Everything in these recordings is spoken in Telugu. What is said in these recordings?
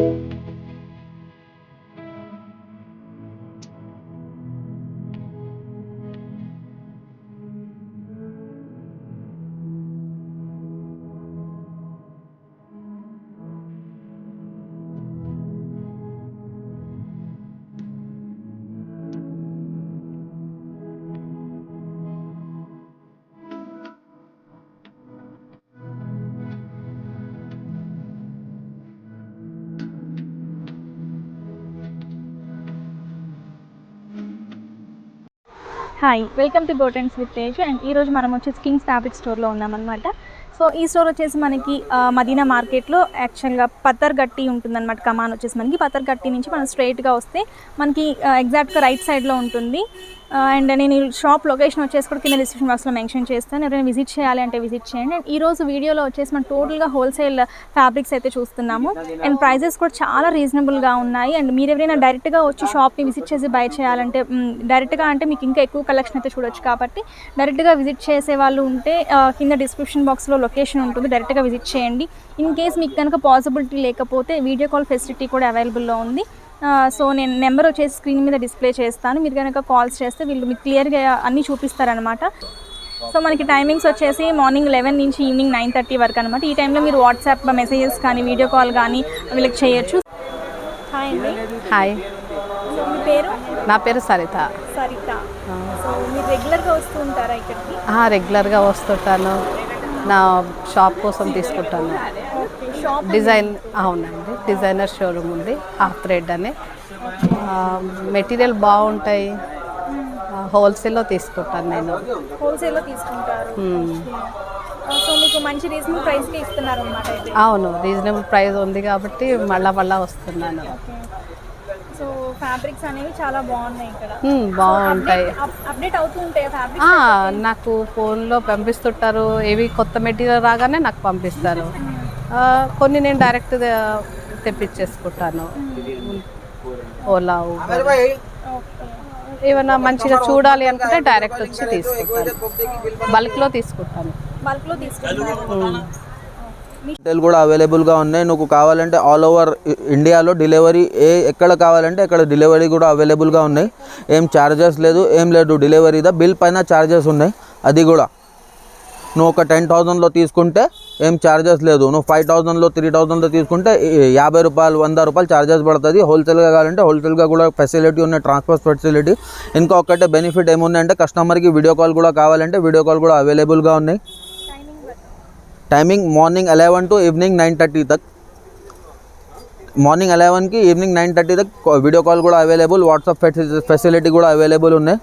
you హాయ్ వెల్కమ్ టు బోటెన్స్ విత్ తేజ్ అండ్ ఈరోజు మనం వచ్చేసి కింగ్స్ ఫ్యాబ్రిక్ స్టోర్లో ఉన్నామన్నమాట. సో ఈ స్టోర్ వచ్చేసి మనకి మదీనా మార్కెట్లో యాక్చువల్గా పత్తర్ గట్టి ఉంటుందన్నమాట. కమాన్ వచ్చేసి మనకి పత్తర్ గట్టి నుంచి మనం స్ట్రైట్గా వస్తే మనకి ఎగ్జాక్ట్గా రైట్ సైడ్లో ఉంటుంది. అండ్ నేను షాప్ లొకేషన్ వచ్చేసి కూడా కింద డిస్క్రిప్షన్ బాక్స్లో మెన్షన్ చేస్తాను. ఎవరైనా విజిట్ చేయాలి అంటే విజిట్ చేయండి. అండ్ ఈరోజు వీడియోలో వచ్చేసి మనం టోటల్గా హోల్సేల్ ఫ్యాబ్రిక్స్ అయితే చూస్తున్నాము. అండ్ ప్రైజెస్ కూడా చాలా రీజనబుల్గా ఉన్నాయి. అండ్ మీరు ఎవరైనా డైరెక్ట్గా వచ్చి షాప్ని విజిట్ చేసి బై చేయాలంటే డైరెక్ట్గా అంటే మీకు ఇంకా ఎక్కువ కలెక్షన్ అయితే చూడొచ్చు కాబట్టి డైరెక్ట్గా విజిట్ చేసే వాళ్ళు ఉంటే కింద డిస్క్రిప్షన్ బాక్స్లో లొకేషన్ ఉంటుంది. డైరెక్ట్గా విజిట్ చేయండి. ఇన్ కేస్ మీకు కనుక పాసిబిలిటీ లేకపోతే వీడియో కాల్ ఫెసిలిటీ కూడా అవైలబుల్లో ఉంది. సో నేను నెంబర్ వచ్చేసి స్క్రీన్ మీద డిస్ప్లే చేస్తాను. మీరు కనుక కాల్స్ చేస్తే వీళ్ళు మీకు క్లియర్గా అన్నీ చూపిస్తారనమాట సో మనకి టైమింగ్స్ వచ్చేసి మార్నింగ్ లెవెన్ నుంచి ఈవినింగ్ నైన్ థర్టీ వరకు అనమాట ఈ టైంలో మీరు వాట్సాప్ మెసేజెస్ కానీ వీడియో కాల్ కానీ వీళ్ళకి చేయొచ్చు. హాయ్ అండి. హాయ్. మీ పేరు? నా పేరు సరిత. సరిత. సో మీరు రెగ్యులర్గా వస్తూ ఉంటారా ఇక్కడికి? రెగ్యులర్గా వస్తుంటాను. నా షాప్ కోసం తీసుకుంటాను. డిజైన్ అవునండి. డిజైనర్ షోరూమ్ ఉంది హాఫ్ థ్రెడ్ అని. మెటీరియల్ బాగుంటాయి. హోల్సేల్లో తీసుకుంటాను నేను. హోల్సేల్లో తీసుకుంటారు. మ్మ్. సో మీకు మంచి రీజనబుల్ ప్రైస్కి ఇస్తున్నారు అవును రీజనబుల్ ప్రైస్ ఉంది కాబట్టి మళ్ళా మళ్ళా వస్తున్నాను. ఫ్యాబ్రిక్స్ అనేవి చాలా బాగున్నాయి ఇక్కడ. బాగుంటాయి. అప్డేట్ అవుతూ ఉంటాయి ఫ్యాబ్రిక్ ఆ, నాకు ఫోన్లో పంపిస్తుంటారు. ఏవి కొత్త మెటీరియల్ రాగానే నాకు పంపిస్తారు. ఆ, కొన్ని నేను డైరెక్ట్ తెప్పించేసుకుంటాను. ఓలా ఏమైనా మంచిగా చూడాలి అనుకుంటే డైరెక్ట్ వచ్చి తీసుకుంటాను. బల్క్లో తీసుకుంటాను. బల్క్లో తీసుకుంటున్నారు మ్మ్. హోటల్ కూడా అవైలబుల్గా ఉన్నాయి. నువ్వు కావాలంటే ఆల్ ఓవర్ ఇండియాలో డెలివరీ ఏ ఎక్కడ కావాలంటే అక్కడ డెలివరీ కూడా అవైలబుల్గా ఉన్నాయి. ఏం ఛార్జెస్ లేదు ఏం లేదు. డెలివరీదా బిల్ పైన ఛార్జెస్ ఉన్నాయి. అది కూడా. నువ్వు ఒక టెన్ థౌజండ్లో తీసుకుంటే ఏం ఛార్జెస్ లేదు. నువ్వు ఫైవ్ థౌజండ్లో త్రీ థౌజండ్లో తీసుకుంటే యాభై రూపాయలు వంద రూపాయలు ఛార్జెస్ పడుతుంది. హోల్సేల్గా కావాలంటే హోల్సేల్గా కూడా ఫెసిలిటీ ఉన్నాయి ట్రాన్స్పోర్ట్ ఫెసిలిటీ ఇంకా ఇంకొకటి బెనిఫిట్ ఏముందంటే కస్టమర్కి వీడియో కాల్ కూడా కావాలంటే వీడియో కాల్ కూడా అవైలబుల్గా ఉన్నాయి. timing morning eleven to evening nine thirty तक మార్నింగ్ అలెవెన్కి ఈవినింగ్ నైన్ థర్టీ దాకా వీడియో కాల్ కూడా అవైలబుల్ వాట్సాప్ ఫెసిలిటీ కూడా అవైలబుల్ ఉన్నాయి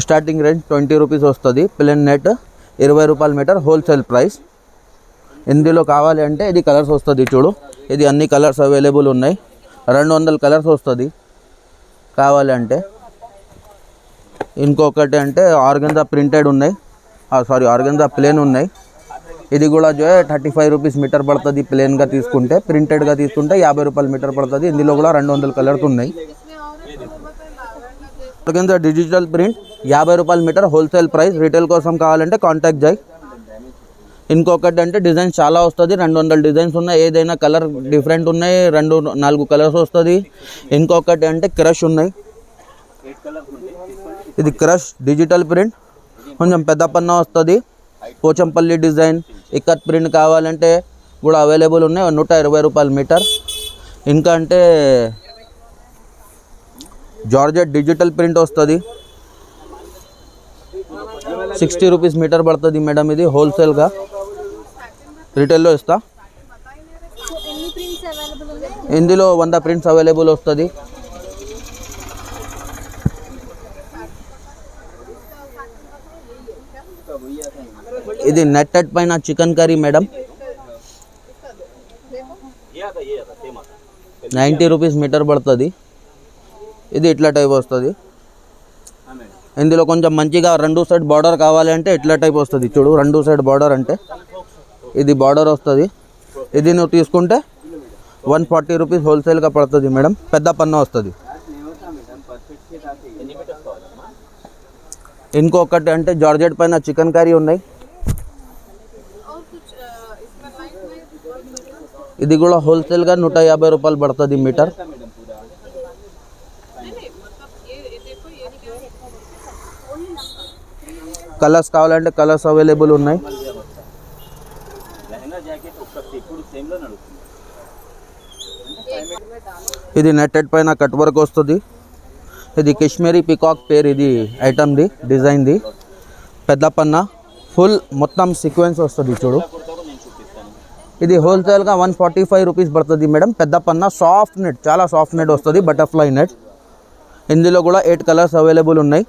స్టార్టింగ్ రేంజ్ ట్వంటీ రూపీస్ వస్తుంది ప్లెన్ నెట్ ఇరవై రూపాయల మీటర్ హోల్సేల్ ప్రైస్ ఇందులో కావాలి అంటే ఇది కలర్స్ వస్తుంది చూడు ఇది అన్ని కలర్స్ అవైలబుల్ ఉన్నాయి రెండు వందల కలర్స్ వస్తుంది కావాలి అంటే ఇంకొకటి అంటే ఆర్గన్జా ప్రింటెడ్ ఉన్నాయి సారీ ఆర్గన్జా ప్లేన్ ఉన్నాయి ఇది కూడా జో థర్టీ ఫైవ్ రూపీస్ మీటర్ పడుతుంది ప్లేన్గా తీసుకుంటే ప్రింటెడ్గా తీసుకుంటే యాభై రూపాయలు మీటర్ పడుతుంది. ఇందులో కూడా రెండు వందల కలర్స్ ఉన్నాయి. ఆర్గన్జా డిజిటల్ ప్రింట్ యాభై రూపాయల మీటర్ హోల్సేల్ ప్రైస్ రీటైల్ కోసం కావాలంటే కాంటాక్ట్ చేయి ఇంకొకటి అంటే డిజైన్స్ చాలా వస్తుంది రెండు వందల డిజైన్స్ ఉన్నాయి. ఏదైనా కలర్ డిఫరెంట్ ఉన్నాయి రెండు నాలుగు కలర్స్ వస్తుంది. ఇంకొకటి అంటే క్రష్ ఉన్నాయి. ఇది క్రష్ డిజిటల్ ప్రింట్ కొంచెం పెద్ద పన్న వస్తుంది. పోచంపల్లి డిజైన్ ఇక్కత్ ప్రింట్ కావాలంటే కూడా అవైలబుల్ ఉన్నాయి. నూట ఇరవై రూపాయల మీటర్. ఇంకా అంటే జార్జెట్ డిజిటల్ ప్రింట్ వస్తుంది. సిక్స్టీ రూపీస్ మీటర్ పడుతుంది మేడం ఇది హోల్సేల్గా. రిటైల్లో ఇస్తా. ఇందులో వంద ప్రింట్స్ అవైలబుల్ వస్తుంది. ఇది నెట్టెడ్ పైన chikankari madam. Ninety rupees metre పడుతుంది. ఇది ఇట్లా టైప్ వస్తుంది. ఇందులో కొంచెం మంచిగా రెండు సైడ్ బార్డర్ కావాలి అంటే ఇట్లా టైప్ వస్తుంది. చూడు రెండు సైడ్ బార్డర్ అంటే ఇది బార్డర్ వస్తుంది. ఇది నువ్వు తీసుకుంటే వన్ ఫార్టీ రూపీస్ హోల్సేల్గా పడుతుంది మేడం. పెద్ద పన్ను వస్తుంది. ఇంకొకటి అంటే జార్జెట్ పైన చికెన్ కర్రీ ఉన్నాయి. ఇది కూడా హోల్సేల్గా నూట యాభై రూపాయలు పడుతుంది మీటర్. కలర్స్ కావాలంటే కలర్స్ అవైలబుల్ ఉన్నాయి. ఇది నెట్టెడ్ పైన కట్ వర్క్ వస్తుంది. ఇది కాశ్మీరీ పికాక్ పేరు ఇది ఐటమ్ది డిజైన్ది పెద్ద పన్న ఫుల్ మొత్తం సీక్వెన్స్ వస్తుంది చూడు. ఇది హోల్సేల్గా వన్ ఫార్టీ ఫైవ్ రూపీస్ పడుతుంది మేడం. పెద్ద పన్న సాఫ్ట్ నెట్ చాలా సాఫ్ట్ నెట్ వస్తుంది బటర్ఫ్లై నెట్. ఇందులో కూడా ఎయిట్ కలర్స్ అవైలబుల్ ఉన్నాయి.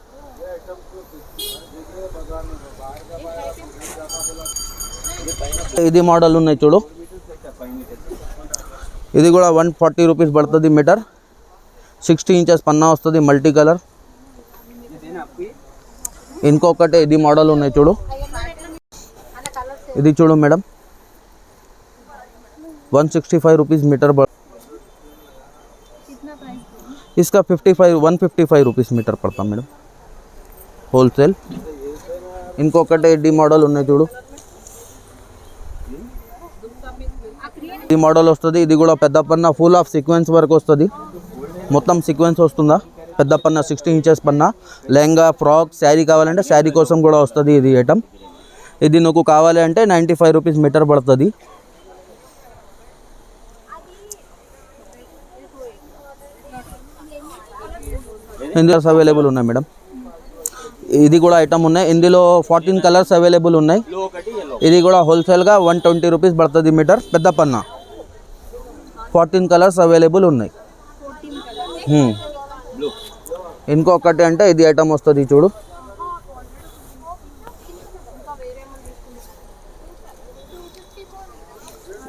ఇది మోడల్ ఉన్నాయి చూడు. ఇది కూడా వన్ ఫార్టీ రూపీస్ పడుతుంది మీటర్. సిక్స్టీ ఇంచెస్ పన్నా వస్తుంది మల్టీ కలర్. ఇంకొకటి ఇది మోడల్ ఉన్నాయి చూడు. ఇది చూడు madam. one sixty five rupees metre बढ़ इसका fifty five one fifty five rupees metre पड़ता మేడం హోల్సేల్ ఇంకొకటి డి మోడల్ ఉన్నాయి చూడు ఈ మోడల్ వస్తుంది ఇది కూడా పెద్ద పన్న ఫుల్ ఆఫ్ సీక్వెన్స్ వర్క్ వస్తుంది మొత్తం సీక్వెన్స్ వస్తుందా పెద్ద పన్న సిక్స్టీ ఇంచెస్ పన్న లెహంగా ఫ్రాక్ శారీ కావాలంటే శారీ కోసం కూడా వస్తుంది ఇది ఐటమ్ ఇది నువ్వు కావాలి అంటే నైంటీ ఫైవ్ రూపీస్ మీటర్ పడుతుంది ఇందులో అవైలబుల్ ఉన్నాయి మేడం. ఇది కూడా ఐటమ్ ఉన్నాయి. ఇందులో ఫార్టీన్ కలర్స్ అవైలబుల్ ఉన్నాయి. ఇది కూడా హోల్సేల్గా వన్ ట్వంటీ రూపీస్ పడుతుంది మీటర్ పెద్ద పన్న. ఫార్టీన్ కలర్స్ అవైలబుల్ ఉన్నాయి. ఇంకొకటి అంటే ఇది ఐటమ్ వస్తుంది చూడు.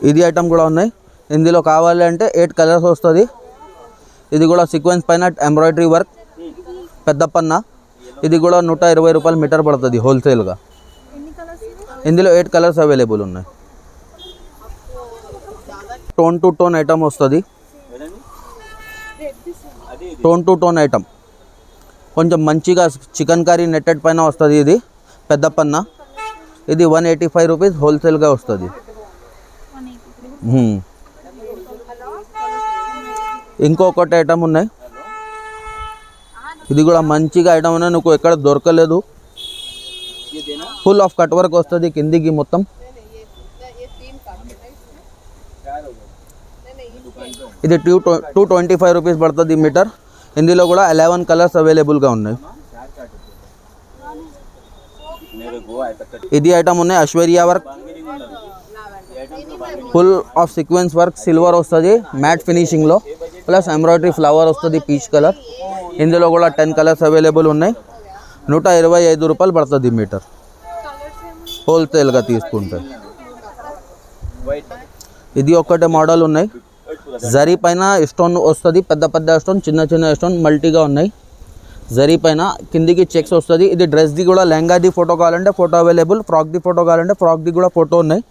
ఇది ఐటమ్ కూడా ఉన్నాయి. ఇందులో కావాలి అంటే ఎయిట్ కలర్స్ వస్తుంది. ఇది కూడా సీక్వెన్స్ పైన ఎంబ్రాయిడరీ వర్క్ పెద్ద పన్న ఇది కూడా నూట ఇరవై రూపాయలు మీటర్ పడుతుంది హోల్సేల్గా. ఇందులో ఎయిట్ కలర్స్ అవైలబుల్ ఉన్నాయి. టోన్ టు టోన్ ఐటమ్ వస్తుంది. Tone to tone item. కొంచెం మంచిగా చికెన్ కర్రీ నెట్టెడ్ పైన వస్తుంది ఇది పెద్ద పన్న ఇది వన్ ఎయిటీ ఫైవ్ రూపీస్ హోల్సేల్గా వస్తుంది. ఇంకొకటి ఐటమ్ ఉన్నాయి. ఇది కూడా మంచిగా ఐటమ్ ఉన్నాయి. నువ్వు ఎక్కడ దొరకలేదు. ఫుల్ ఆఫ్ కట్ వర్క్ వస్తుంది కిందికి మొత్తం. ఇది two two twenty five rupees పడుతుంది మీటర్ ఇందులో కూడా అలెవెన్ కలర్స్ అవైలబుల్గా ఉన్నాయి. ఇది ఐటమ్ ఉన్నాయి. Aishwarya work full of sequence work silver వస్తుంది. మ్యాట్ ఫినిషింగ్లో ప్లస్ ఎంబ్రాయిడరీ ఫ్లవర్ వస్తుంది పీచ్ కలర్ ఇందులో కూడా టెన్ కలర్స్ అవైలబుల్ ఉన్నాయి. నూట ఇరవై ఐదు రూపాయలు పడుతుంది మీటర్. హోల్సేల్గా తీసుకుంటే. ఇది ఒక్కటే మోడల్ ఉన్నాయి. జరీ పైన స్టోన్ వస్తుంది పెద్ద పెద్ద స్టోన్ చిన్న చిన్న స్టోన్ మల్టీగా ఉన్నాయి. జరీ పైన కిందికి చెక్స్ వస్తుంది. ఇది డ్రెస్ది కూడా లెహంగాది ఫోటో కావాలంటే ఫోటో అవైలబుల్ ఫ్రాక్ది ఫోటో కావాలంటే ఫ్రాక్ది కూడా ఫోటో ఉన్నాయి.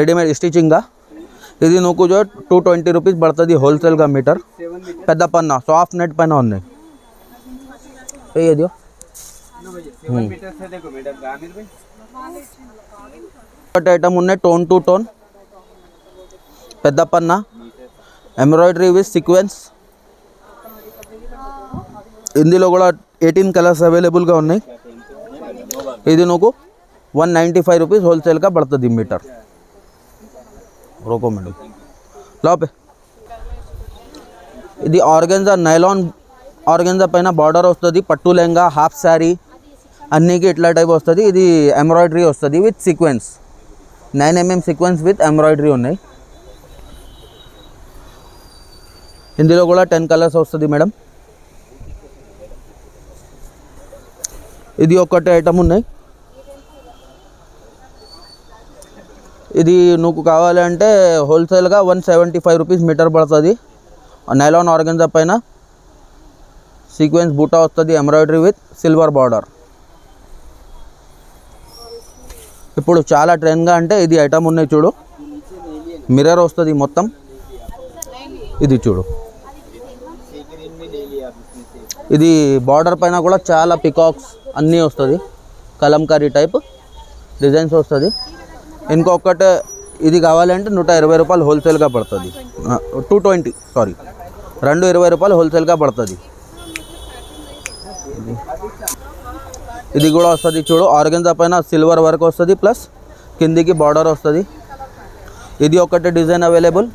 రెడీమేడ్ స్టిచింగ్గా ఇది నువ్వు జో టూ ట్వంటీ రూపీస్ పడుతుంది హోల్సేల్గా మీటర్. పెద్ద పన్న సాఫ్ట్ నెట్ పైన ఉన్నాయి. ఏది ఒకటి ఐటమ్ ఉన్నాయి టోన్ టు టోన్ పెద్ద పన్న ఎంబ్రాయిడరీ విత్ సీక్వెన్స్ ఇందులో కూడా ఎయిటీన్ కలర్స్ అవైలబుల్గా ఉన్నాయి ఇది నువ్వు వన్ నైంటీ ఫైవ్ రూపీస్ హోల్సేల్గా పడుతుంది మీటర్ రోకో మేడం లోపే ఇది ఆర్గెన్జా నైలాన్ ఆర్గెన్జా పైన బార్డర్ వస్తుంది పట్టు లెహంగా హాఫ్ శారీ అన్నికి ఇట్లా టైప్ వస్తుంది ఇది ఎంబ్రాయిడరీ వస్తుంది with sequence nine MM sequence with embroidery ఉన్నాయి. ఇందులో కూడా టెన్ కలర్స్ వస్తుంది మేడం. ఇది ఒక్కటి ఐటమ్ ఉన్నాయి. ఇది నువ్వు కావాలంటే హోల్సేల్గా one seventy five rupees metre పడుతుంది. నైలాన్ ఆర్గన్జా పైన. సీక్వెన్స్ బూటా వస్తుంది ఎంబ్రాయిడరీ విత్ సిల్వర్ బార్డర్ ఇప్పుడు చాలా ట్రెండ్గా అంటే ఇది ఐటమ్ ఉన్నాయి చూడు. మిర్రర్ వస్తుంది మొత్తం. ఇది చూడు. ఇది బార్డర్ పైన కూడా చాలా పికాక్స్ అన్నీ వస్తుంది. కలంకారీ టైప్ డిజైన్స్ వస్తుంది. ఇంకొకటి ఇది కావాలంటే నూట ఇరవై రూపాయలు హోల్సేల్గా పడుతుంది. టూ ట్వంటీ సారీ రెండు ఇరవై రూపాయలు హోల్సేల్గా పడుతుంది. ఇది. ఇది కూడా వస్తుంది చూడు ఆర్గెన్జా పైన సిల్వర్ వర్క్ వస్తుంది ప్లస్ కిందికి బార్డర్ వస్తుంది. ఇది ఒకటి డిజైన్ అవైలబుల్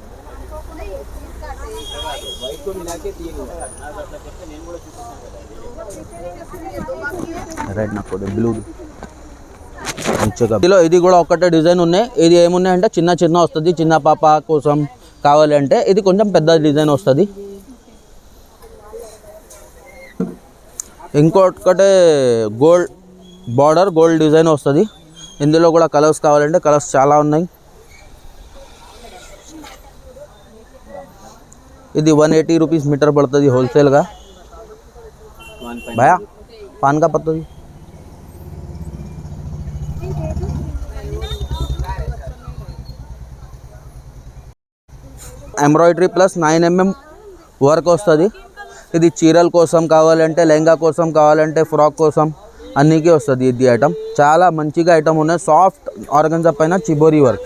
రెడ్ నాకు బ్లూ మంచిగా. ఇది కూడా ఒకటే డిజైన్ ఉన్నాయి. ఇది ఏమున్నాయంటే చిన్న చిన్న వస్తుంది చిన్న పాప కోసం కావాలంటే ఇది కొంచెం పెద్ద డిజైన్ వస్తుంది. ఇంకొకటే గోల్డ్ బార్డర్ గోల్డ్ డిజైన్ వస్తుంది. ఇందులో కూడా కలర్స్ కావాలంటే కలర్స్ చాలా ఉన్నాయి. ఇది వన్ ఎయిటీ రూపీస్ మీటర్ పడుతుంది హోల్సేల్గా. భయా పాన్ కా పడుతుంది? Embroidery plus nine MM work వస్తుంది. ఇది చీరల కోసం కావాలంటే లెహంగా కోసం కావాలంటే ఫ్రాక్ కోసం అన్నికి వస్తుంది ఇది ఐటమ్ చాలా మంచిగా ఐటమ్ ఉన్నాయి. సాఫ్ట్ ఆర్గన్జా పైన చిబోరీ వర్క్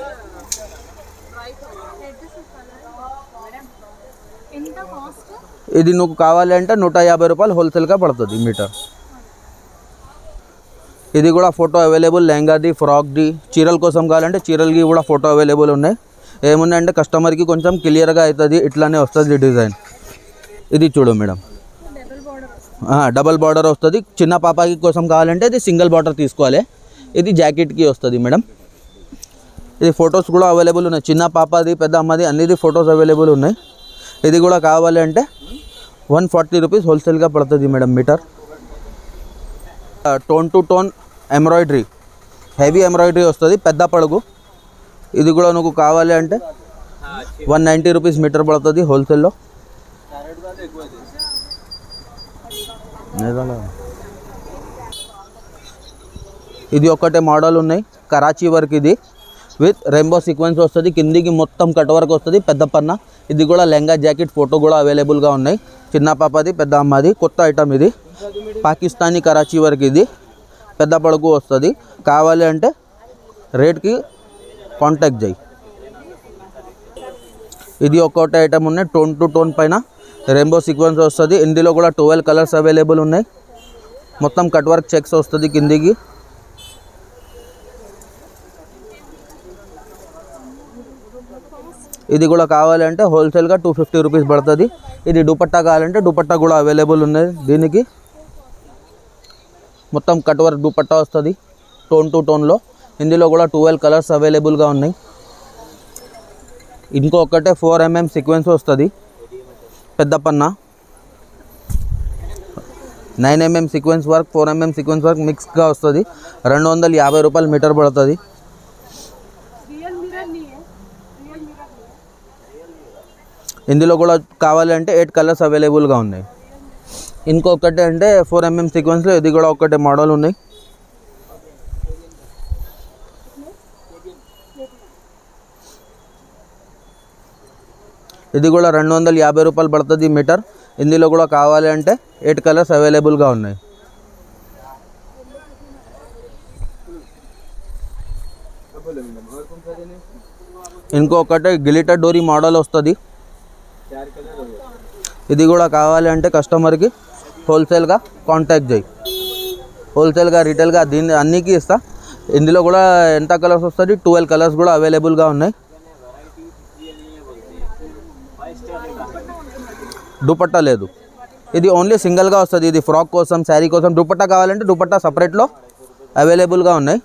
ఇది నువ్వు కావాలంటే నూట యాభై రూపాయలు హోల్సేల్గా పడుతుంది మీటర్ ఇది కూడా ఫోటో అవైలబుల్ లెహంగాది ఫ్రాక్ది. చీరల కోసం కావాలంటే చీరలకి కూడా ఫోటో అవైలబుల్ ఉన్నాయి. ఏమున్నాయంటే కస్టమర్కి కొంచెం క్లియర్గా అవుతుంది ఇట్లానే వస్తుంది డిజైన్ ఇది చూడు మేడం. డబల్ బార్డర్ వస్తుంది. చిన్న పాపకి కోసం కావాలంటే ఇది సింగిల్ బార్డర్ తీసుకోవాలి. ఇది జాకెట్కి వస్తుంది మేడం. ఇది ఫొటోస్ కూడా అవైలబుల్ ఉన్నాయి. చిన్న పాపది పెద్ద అమ్మది అన్నిది ఫొటోస్ అవైలబుల్ ఉన్నాయి. ఇది కూడా కావాలి అంటే వన్ ఫార్టీ రూపీస్ హోల్సేల్గా పడుతుంది madam metre tone to tone embroidery heavy embroidery వస్తుంది పెద్ద పడుగు. ఇది కూడా నువ్వు కావాలి అంటే వన్ నైంటీ రూపీస్ మీటర్ పడుతుంది హోల్సేల్లో ఇది ఒకటే మోడల్ ఉన్నాయి. కరాచీ వర్క్ ఇది. విత్ రెయిన్బో సీక్వెన్స్ వస్తుంది. కిందికి మొత్తం కట్ వర్క్ వస్తుంది. పెద్ద పన్న. ఇది కూడా లెంగా జాకెట్ ఫోటో కూడా అవైలబుల్గా ఉన్నాయి. చిన్న పాపది పెద్ద అమ్మది కొత్త ఐటమ్ ఇది. పాకిస్తానీ కరాచీ వర్క్ ఇది. పెద్ద పడుకు వస్తుంది. కావాలి అంటే రేట్కి కాంటాక్ట్ చేయి. ఇది ఒక్కొక్క ఐటమ్ ఉన్నాయి. టోన్ టు టోన్ పైన రెయిన్బో సీక్వెన్స్ వస్తుంది. ఇందులో కూడా ట్వెల్వ్ కలర్స్ అవైలబుల్ ఉన్నాయి. మొత్తం కట్ వర్క్ చెక్స్ వస్తుంది కిందికి. ఇది కూడా కావాలంటే హోల్సేల్గా టూ ఫిఫ్టీ రూపీస్ పడుతుంది. ఇది దుపట్టా కావాలంటే దుపట్టా కూడా అవైలబుల్ ఉన్నది దీనికి. మొత్తం కట్ వర్క్ దుపట్టా వస్తుంది. టోన్ టు టోన్లో ఇందులో కూడా ట్వెల్వ్ కలర్స్ అవైలబుల్గా ఉన్నాయి. ఇంకొకటే ఫోర్ ఎంఎం సీక్వెన్స్ వస్తుంది. పెద్ద పన్న nine MM sequence work four MM sequence work మిక్స్గా వస్తుంది. రెండు వందల యాభై రూపాయలు మీటర్ పడుతుంది. ఇందులో కూడా కావాలంటే ఎయిట్ కలర్స్ అవైలబుల్గా ఉన్నాయి. ఇంకొకటి అంటే ఫోర్ ఎంఎం సీక్వెన్స్లో ఇది కూడా ఒకటే మోడల్ ఉన్నాయి. ఇది కూడా రెండు వందల యాభై రూపాయలు పడుతుంది మీటర్. ఇందులో కూడా కావాలి అంటే ఎయిట్ కలర్స్ అవైలబుల్గా ఉన్నాయి. ఇంకొకటి గిలిటర్ డోరీ మోడల్ వస్తుంది. ఇది కూడా కావాలి అంటే కస్టమర్కి హోల్సేల్గా కాంటాక్ట్ చేయి. హోల్సేల్గా రీటైల్గా దీన్ని అన్నికి ఇస్తా. ఇందులో కూడా ఎంత కలర్స్ వస్తుంది ట్వెల్వ్ కలర్స్ కూడా అవైలబుల్గా ఉన్నాయి. దుపట్టా లేదు. ఇది ఓన్లీ సింగిల్గా వస్తుంది. ఇది ఫ్రాక్ కోసం శారీ కోసం దుపట్టా కావాలంటే దుపట్టా సపరేట్లో అవైలబుల్గా ఉన్నాయి.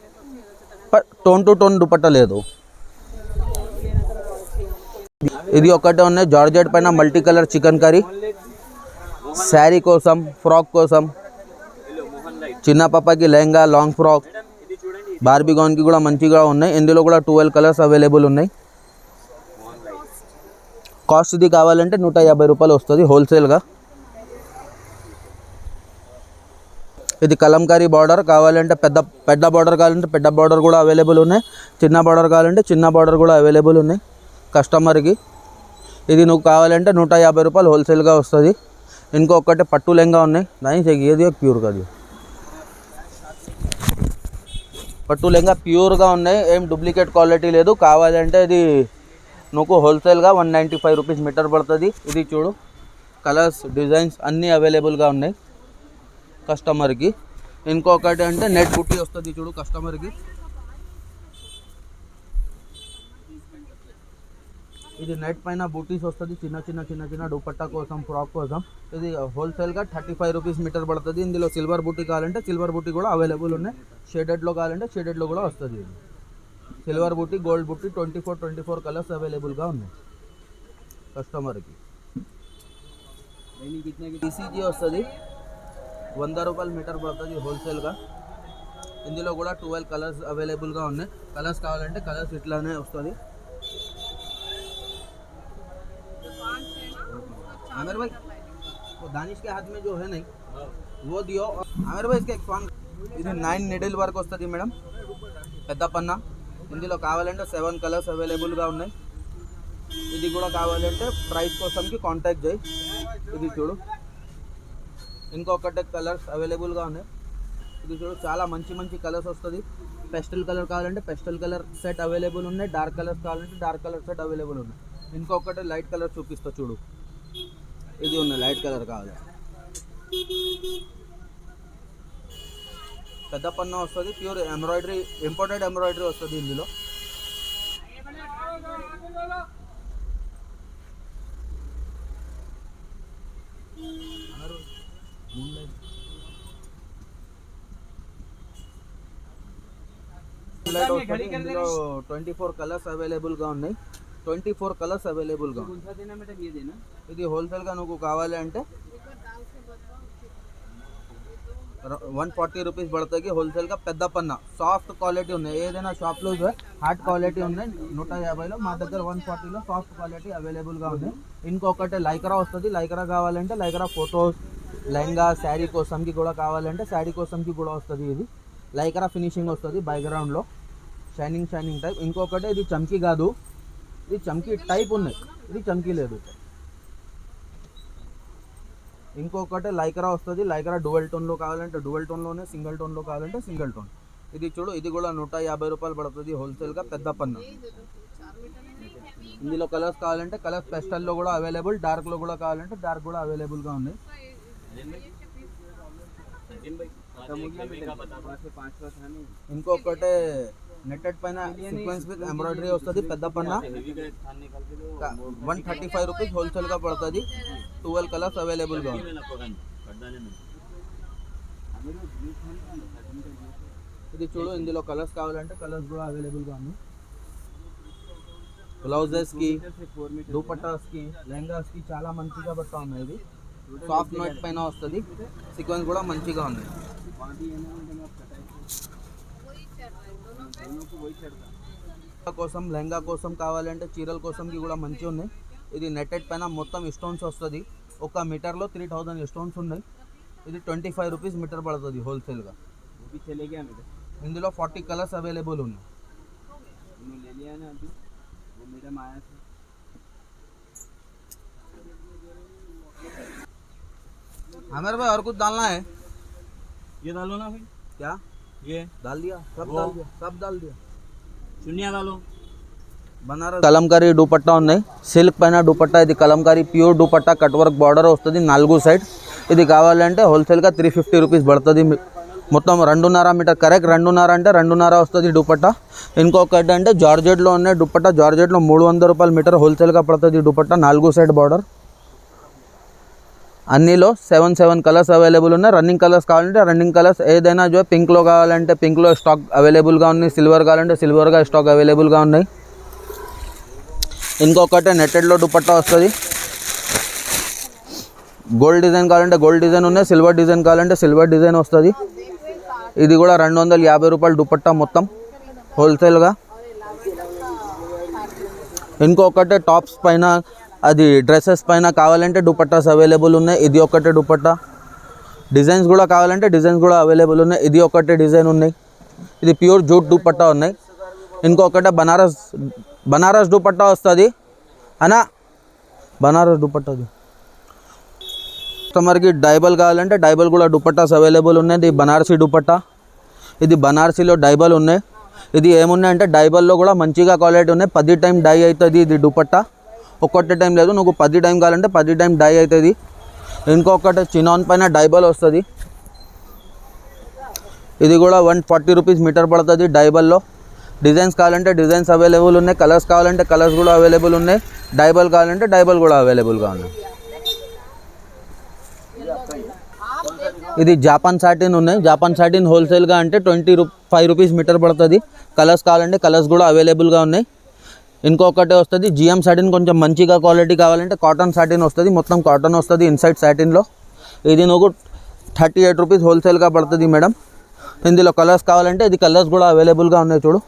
But tone to tone dupatta లేదు. ఇది ఒకటే ఉన్నాయి. జార్జెట్ పైన multi colour chikankari. Sari కోసం ఫ్రాక్ కోసం. చిన్న పాపకి లెహంగా లాంగ్ ఫ్రాక్ బార్బీగాన్కి కూడా మంచిగా ఉన్నాయి. ఇందులో కూడా ట్వెల్వ్ కలర్స్ అవైలబుల్ ఉన్నాయి. కాస్ట్ ఇది కావాలంటే నూట యాభై రూపాయలు వస్తుంది హోల్సేల్గా. ఇది కలంకారీ బార్డర్ కావాలంటే పెద్ద పెద్ద బార్డర్ కావాలంటే పెద్ద బార్డర్ కూడా అవైలబుల్ ఉన్నాయి. చిన్న బార్డర్ కావాలంటే చిన్న బార్డర్ కూడా అవైలబుల్ ఉన్నాయి కస్టమర్కి. ఇది నువ్వు కావాలంటే నూట యాభై రూపాయలు హోల్సేల్గా వస్తుంది. ఇంకొకటి పట్టు లెంగా ఉన్నాయి. దాని ఏది ప్యూర్ కాదు. పట్టు లెంగా ప్యూర్గా ఉన్నాయి. ఏం డూప్లికేట్ క్వాలిటీ లేదు. కావాలంటే ఇది నువ్వు హోల్సేల్గా one ninety five rupees metre పడుతుంది ఇది చూడు కలర్స్ డిజైన్స్ అన్నీ అవైలబుల్గా ఉన్నాయి కస్టమర్కి ఇంకొకటి అంటే నెట్ బుట్టి వస్తుంది చూడు కస్టమర్కి ఇది నెట్ పైన బూటీస్ వస్తుంది చిన్న చిన్న చిన్న చిన్న దుపట్టా కోసం ఫ్రాక్ కోసం ఇది హోల్సేల్గా థర్టీ ఫైవ్ రూపీస్ మీటర్ పడుతుంది ఇందులో సిల్వర్ బూటీ కావాలంటే సిల్వర్ బూటీ కూడా అవైలబుల్ ఉన్నాయి షేడెడ్లో కావాలంటే షేడెడ్లో కూడా వస్తుంది ఇది సిల్వర్ బూటీ గోల్డ్ బూటీ twenty four twenty four colours అవైలబుల్గా ఉన్నాయి కస్టమర్కి టీసీజీ వస్తుంది వంద రూపాయలు మీటర్ పడుతుంది హోల్సేల్గా ఇందులో కూడా ట్వెల్వ్ కలర్స్ అవైలబుల్గా ఉన్నాయి కలర్స్ కావాలంటే కలర్స్ ఇట్లానే వస్తుంది आमिर भाई वो दानिश के हाथ में जो है नहीं वो दियो आमिर भाई इसके एक सॉन्ग ఇది నైన్ నిడిల్ వరకు వస్తుంది మేడం పెద్ద పన్న ఇందులో కావాలంటే సెవెన్ కలర్స్ అవైలబుల్గా ఉన్నాయి. ఇది కూడా కావాలంటే ప్రైస్ కోసంకి కాంటాక్ట్ చేయి. ఇది చూడు. ఇంకొకటి కలర్స్ అవైలబుల్గా ఉన్నాయి. ఇది చూడు చాలా మంచి మంచి కలర్స్ వస్తుంది. పెస్టల్ కలర్ కావాలంటే పెస్టల్ కలర్ సెట్ అవైలబుల్ ఉన్నాయి. డార్క్ కలర్స్ కావాలంటే డార్క్ కలర్ సెట్ అవైలబుల్ ఉన్నాయి. ఇంకొకటి లైట్ కలర్ చూపిస్తా చూడు. ఇది ఉన్నాయి లైట్ కలర్ కావాలి. పెద్ద పన్ను వస్తుంది ప్యూర్ ఎంబ్రాయిడరీ ఇంపోర్టెడ్ ఎంబ్రాయిడరీ వస్తుంది ఇందులో. ఇందులో ట్వంటీ ఫోర్ కలర్స్ అవైలబుల్గా ఉన్నాయి. ట్వంటీ ఫోర్ కలర్స్ అవైలబుల్గా ఇది హోల్సేల్గా నువ్వు కావాలి అంటే వన్ ఫార్టీ రూపీస్ పడుతుంది హోల్సేల్గా పెద్ద పన్న. సాఫ్ట్ క్వాలిటీ ఉన్నాయి. ఏదైనా షాప్లో హార్డ్ క్వాలిటీ ఉన్నాయి. నూట యాభైలో మా దగ్గర వన్ ఫార్టీలో సాఫ్ట్ క్వాలిటీ అవైలబుల్గా ఉన్నాయి ఇంకొకటి లైకరా వస్తుంది. లైకరా కావాలంటే లైకరా ఫొటోస్ లెహంగా శారీ కోసంకి కూడా కావాలంటే శారీ కోసంకి కూడా వస్తుంది ఇది. లైకరా ఫినిషింగ్ వస్తుంది బ్యాక్గ్రౌండ్లో షైనింగ్ షైనింగ్ టైప్ ఇంకొకటి ఇది చమ్కీ కాదు. ఇది చమ్కీ టైప్ ఉన్నాయి. ఇది చమ్కీ లేదు. ఇంకొకటి లైకరా వస్తుంది. లైకరా డువెల్ టోన్లో కావాలంటే డువెల్ టోన్లోనే సింగిల్ టోన్లో కావాలంటే సింగిల్ టోన్. ఇది చూడు ఇది కూడా నూట యాభై రూపాయలు పడుతుంది హోల్సేల్గా పెద్ద పన్ను. ఇందులో కలర్స్ కావాలంటే కలర్స్ పెస్టల్లో కూడా అవైలబుల్ డార్క్లో కూడా కావాలంటే డార్క్ కూడా అవైలబుల్గా ఉన్నాయి. ఇంకొకటి నెట్టెడ్ పైన సీక్వెన్స్ విత్ ఎంబ్రాయిడరీ వస్తుంది పెద్ద పన్న. వన్ థర్టీ ఫైవ్ రూపీస్ హోల్సేల్గా పడుతుంది. ట్వెల్వ్ కలర్స్ అవైలబుల్గా ఉంది. ఇది చూడు ఇందులో కలర్స్ కావాలంటే కలర్స్ కూడా అవైలబుల్గా ఉన్నాయి. బ్లౌజెస్కి దూపట్టాస్కి లెహంగాస్కి చాలా మంచిగా పడతా ఉన్నాయి ఇది సాఫ్ట్ నోట్ పైన వస్తుంది. సీక్వెన్స్ కూడా మంచిగా ఉంది. కోసం లెహంగా కోసం కావాలంటే చీరల కోసంకి కూడా మంచిగా ఉన్నాయి ఇది నెట్టెడ్ పైన మొత్తం స్టోన్స్ వస్తుంది ఒక మీటర్లో త్రీ థౌజండ్ స్టోన్స్ ఉన్నాయి ఇది ట్వంటీ ఫైవ్ రూపీస్ మీటర్ పడుతుంది హోల్సేల్గా ఇందులో ఫార్టీ కలర్స్ అవైలబుల్ ఉన్నాయి आमिर भाई और कुछ डालना है ये डालो ना भाई क्या ये डाल दिया सब वो। डाल दिया सब डाल दिया चुनिया डालो బనారస్ కలంకారీ దుపట్టా ఉన్నాయి సిల్క్ పైన దుపట్టా ఇది Kalamkari pure dupatta cut work border వస్తుంది నాలుగు సైడ్ ఇది కావాలంటే హోల్సేల్గా త్రీ ఫిఫ్టీ రూపీస్ పడుతుంది మీ- మొత్తం రెండున్నర మీటర్ కరెక్ట్ రెండున్నర అంటే రెండున్నర వస్తుంది దుపట్టా ఇంకొకటి అంటే జార్జెట్లో ఉన్నాయి దుపట్టా జార్జెట్లో మూడు వందల రూపాయలు మీటర్ హోల్సేల్గా పడుతుంది దుపట్టా నాలుగు సైడ్ బార్డర్ అన్నిలో సెవెన్ సెవెన్ కలర్స్ అవైలబుల్ ఉన్నాయి. రన్నింగ్ కలర్స్ కావాలంటే రన్నింగ్ కలర్స్. ఏదైనా జో పింక్లో కావాలంటే పింక్లో స్టాక్ అవైలబుల్గా ఉన్నాయి. సిల్వర్ కావాలంటే సిల్వర్గా స్టాక్ అవైలబుల్గా ఉన్నాయి. ఇంకొకటి నెట్టెడ్లో దుపట్టా వస్తుంది. గోల్డ్ డిజైన్ కావాలంటే గోల్డ్ డిజైన్ ఉన్నాయి. సిల్వర్ డిజైన్ కావాలంటే సిల్వర్ డిజైన్ వస్తుంది. ఇది కూడా రెండు వందల యాభై రూపాయలు దుపట్టా మొత్తం హోల్సేల్గా. ఇంకొకటి టాప్స్ పైన అది డ్రెస్సెస్ పైన కావాలంటే దుపట్టాస్ అవైలబుల్ ఉన్నాయి. ఇది ఒకటే దుపట్టా. డిజైన్స్ కూడా కావాలంటే డిజైన్స్ కూడా అవైలబుల్ ఉన్నాయి. ఇది ఒకటే డిజైన్ ఉన్నాయి. ఇది ప్యూర్ జూట్ దుపట్టా ఉన్నాయి. ఇంకొకటే బనారస్ బనారస్ దుపట్టా వస్తుంది. అనా బనారస్ దుపట్టాది కస్టమర్కి డైబల్ కావాలంటే డైబల్ కూడా దుపట్టాస్ అవైలబుల్ ఉన్నాయి. ఇది బనారసి దుపట్టా. ఇది బనారసీలో డైబల్ ఉన్నాయి. ఇది ఏమున్నాయంటే డైబల్లో కూడా మంచిగా క్వాలిటీ ఉన్నాయి. పది టైం డై అవుతుంది ఇది దుపట్టా. ఒక్కటే టైం లేదు నువ్వు పది టైం కావాలంటే పది టైం డై అవుతుంది. ఇంకొకటి చినాన్ పైన డైబల్ వస్తుంది. ఇది కూడా వన్ ఫార్టీ రూపీస్ మీటర్ పడుతుంది డైబల్లో డిజైన్స్ కావాలంటే డిజైన్స్ అవైలబుల్ ఉన్నాయి. కలర్స్ కావాలంటే కలర్స్ కూడా అవైలబుల్ ఉన్నాయి. డైబల్ కావాలంటే డైబల్ కూడా అవైలబుల్గా ఉన్నాయి. ఇది జాపాన్ సాటిన్ ఉన్నాయి. జాపాన్ సాటిన్ హోల్సేల్గా అంటే ట్వంటీ రూ ఫైవ్ రూపీస్ మీటర్ పడుతుంది. కలర్స్ కావాలంటే కలర్స్ కూడా అవైలబుల్గా ఉన్నాయి. ఇంకొకటి వస్తుంది జిఎం సాటిన్ కొంచెం మంచిగా క్వాలిటీ కావాలంటే కాటన్ సాటిన్ వస్తుంది. మొత్తం కాటన్ వస్తుంది ఇన్సైడ్ సాటిన్లో ఇది నువ్వు థర్టీ ఎయిట్ రూపీస్ హోల్సేల్గా పడుతుంది మేడం ఇందులో కలర్స్ కావాలంటే ఇది కలర్స్ కూడా అవైలబుల్గా ఉన్నాయి చూడు.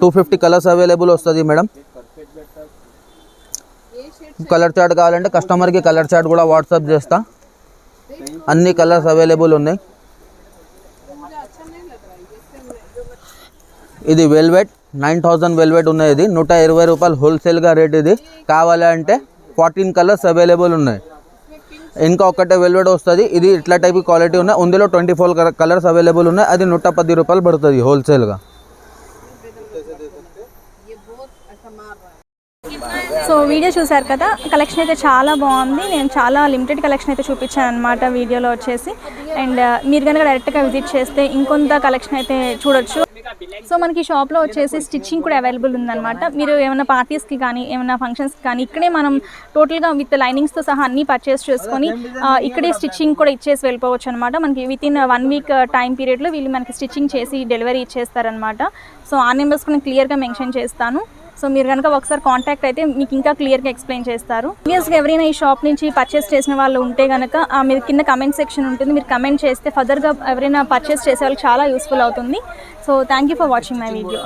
టూ ఫిఫ్టీ కలర్స్ అవైలబుల్ వస్తుంది మేడం కలర్ చార్ట్ కావాలంటే కస్టమర్కి కలర్ చార్ట్ కూడా వాట్సాప్ చేస్తా. అన్ని కలర్స్ అవైలబుల్ ఉన్నాయి. ఇది వెల్వెట్ నైన్ థౌజండ్ వెల్వెట్ ఉన్నాయి ఇది నూట ఇరవై రూపాయలు హోల్సేల్గా రేట్ ఇది. కావాలంటే ఫార్టీన్ కలర్స్ అవైలబుల్ ఉన్నాయి. ఇంకా ఒక్కటే వెల్వెట్ వస్తుంది. ఇది ఇట్లా టైప్ క్వాలిటీ ఉన్నాయి. అందులో ట్వంటీ ఫోర్ కలర్స్ అవైలబుల్ ఉన్నాయి. అది నూట పది రూపాయలు పడుతుంది హోల్సేల్గా. సో వీడియో చూసారు కదా? కలెక్షన్ అయితే చాలా బాగుంది. నేను చాలా లిమిటెడ్ కలెక్షన్ అయితే చూపించాను అనమాట వీడియోలో వచ్చేసి. అండ్ మీరు కనుక డైరెక్ట్గా విజిట్ చేస్తే ఇంకొంత కలెక్షన్ అయితే చూడొచ్చు. సో మనకి షాప్లో వచ్చేసి స్టిచ్చింగ్ కూడా అవైలబుల్ ఉందన్నమాట. మీరు ఏమైనా పార్టీస్కి కానీ ఏమైనా ఫంక్షన్స్కి కానీ ఇక్కడే మనం టోటల్గా విత్ లైనింగ్స్తో సహా అన్నీ పర్చేస్ చేసుకొని ఇక్కడే స్టిచ్చింగ్ కూడా ఇచ్చేసి వెళ్ళిపోవచ్చు అనమాట మనకి with in one week time పీరియడ్లో వీళ్ళు మనకి స్టిచ్చింగ్ చేసి డెలివరీ ఇచ్చేస్తారనమాట సో ఆ నెంబర్స్ కూడా క్లియర్గా మెన్షన్ చేస్తాను. సో మీరు కనుక ఒకసారి కాంటాక్ట్ అయితే మీకు ఇంకా క్లియర్గా ఎక్స్ప్లెయిన్ చేస్తారు. ప్రీవియస్గా ఎవరైనా ఈ షాప్ నుంచి పర్చేస్ చేసిన వాళ్ళు ఉంటే కనుక మీరు కింద కమెంట్ సెక్షన్ ఉంటుంది. మీరు కమెంట్ చేస్తే ఫర్దర్గా ఎవరైనా పర్చేస్ చేసే వాళ్ళకి చాలా యూస్ఫుల్ అవుతుంది. So thank you for watching my video